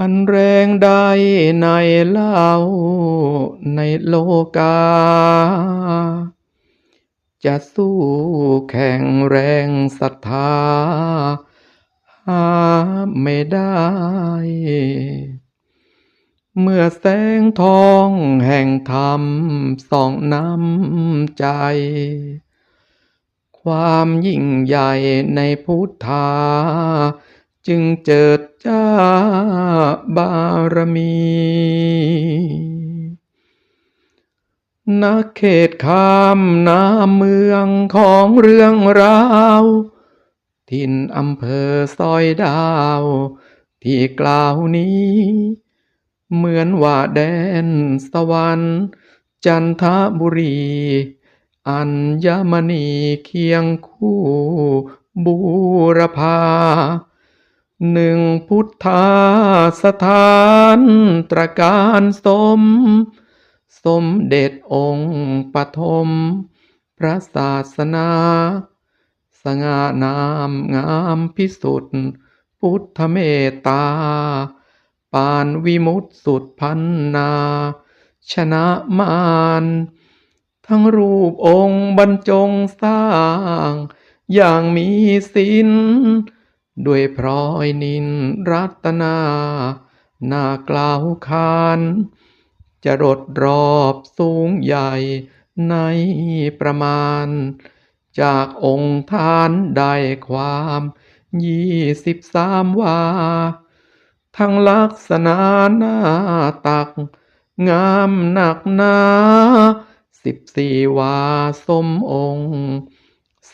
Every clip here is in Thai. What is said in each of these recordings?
อันแรงใดในเล่าในโลกา จะสู้แข่งแรงศรัทธาหาไม่ได้ เมื่อแสงทองแห่งธรรมส่องน้ำใจ ความยิ่งใหญ่ในพุทธา จึงเจิดจ้าบารมี นักเขตข้ามน้ำเมืองของเรื่องราวถิ่นอำเภอซอยดาว ที่กล่าวนี้ เหมือนว่าแดนสวรรค์จันทบุรี อัญมณีเคียงคู่บูรพา หนึ่งพุทธาสถานตรการสม สมเด็จองค์ปฐมพระศาสนา สง่านามงามพิสุทธิ์พุทธเมตตา ปานวิมุตสุดพันนา ชนะมารทั้งรูปองค์บรรจงสร้าง อย่างมีศิล ด้วยพร้อยนินรัตนา หน้ากล่าวคานจะรดรอบสูงใหญ่ในประมาณ จากองค์ทานได้ความยี่สิบสามวา ทั้งลักษณะหน้าตัก งามหนักหนาสิบสี่วาสมองค์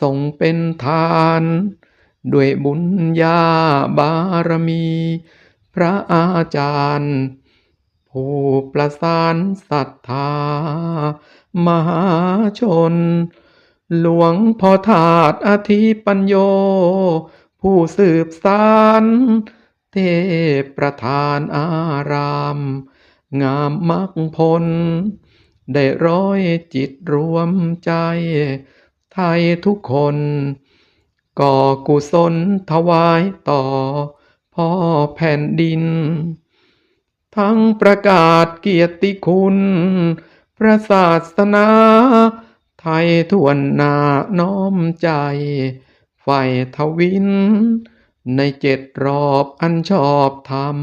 ทรงเป็นทาน ด้วยบุญญาบารมี พระอาจารย์ ผู้ประสานศรัทธามหาชน หลวงพ่อถาดอธิปัญโย ผู้สืบสานเทพประธานอาราม งามมักผลได้ร้อยจิตรวมใจ ไทยทุกคน ก่อกุศลถวายต่อพ่อแผ่นดิน ทั้งประกาศเกียรติคุณ พระศาสนา ไทยทวนนาน้อมใจไฟทวิน ในเจ็ดรอบอันชอบธรรม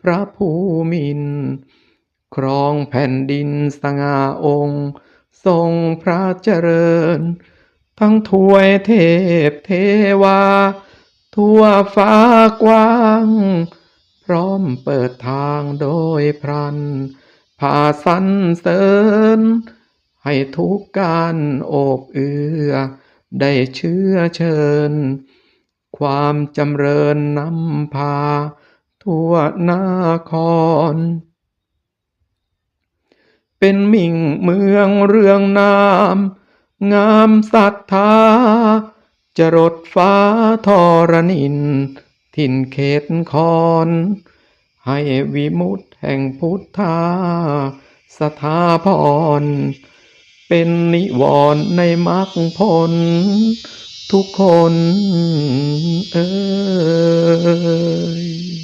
พระภูมิน ครองแผ่นดินสง่าองค์ ทรงพระเจริญ ทั้งถวยเทพเทวา ทั่วฟ้ากว้าง พร้อมเปิดทางโดยพรันพาสันเสริญ ให้ทุกการโอบเอือ ได้เชื้อเชิญ ความจำเริญนำพา ทั่วนาคร เป็นมิ่งเมืองเรืองนาม งามศรัทธาจรดฟ้าทอรนิน ถิ่นเขตคอนให้วิมุตแห่งพุทธา สถาพร เป็นนิวรณ์ในมรรคผล ทุกคนเอ่ย